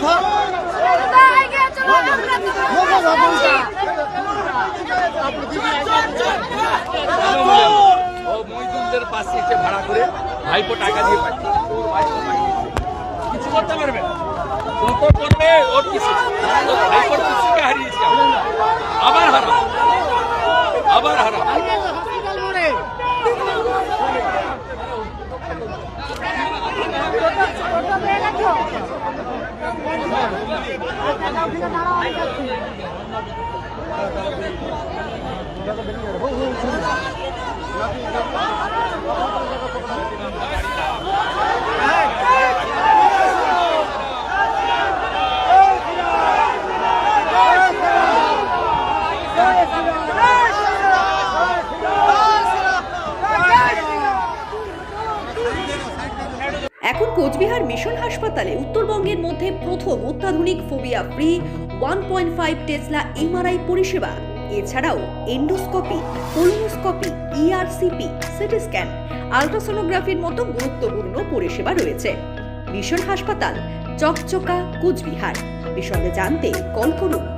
কথা? ও মহিদুলদের পাশে যে ভাড়া করে ভাইপো টাকা দিয়ে কিছু করতে পারবে যত করবে ওর কিছু। ভাইপোর কিছুকে হারিয়েছে আবার হারা আবার হারা এখন কোচবিহার মিশন হাসপাতালে উত্তরবঙ্গের মধ্যে প্রথম অত্যাধুনিক phobia free one point five tesla MRI পরিষেবা, এছাড়াও endoscopy colonoscopy ERCP CT scan, আলট্রাসোনোগ্রাফির মতো গুরুত্বপূর্ণ পরিষেবা রয়েছে। মিশন হাসপাতাল, চকচকা, কুচবিহার। বিশদে জানতে কল করুন।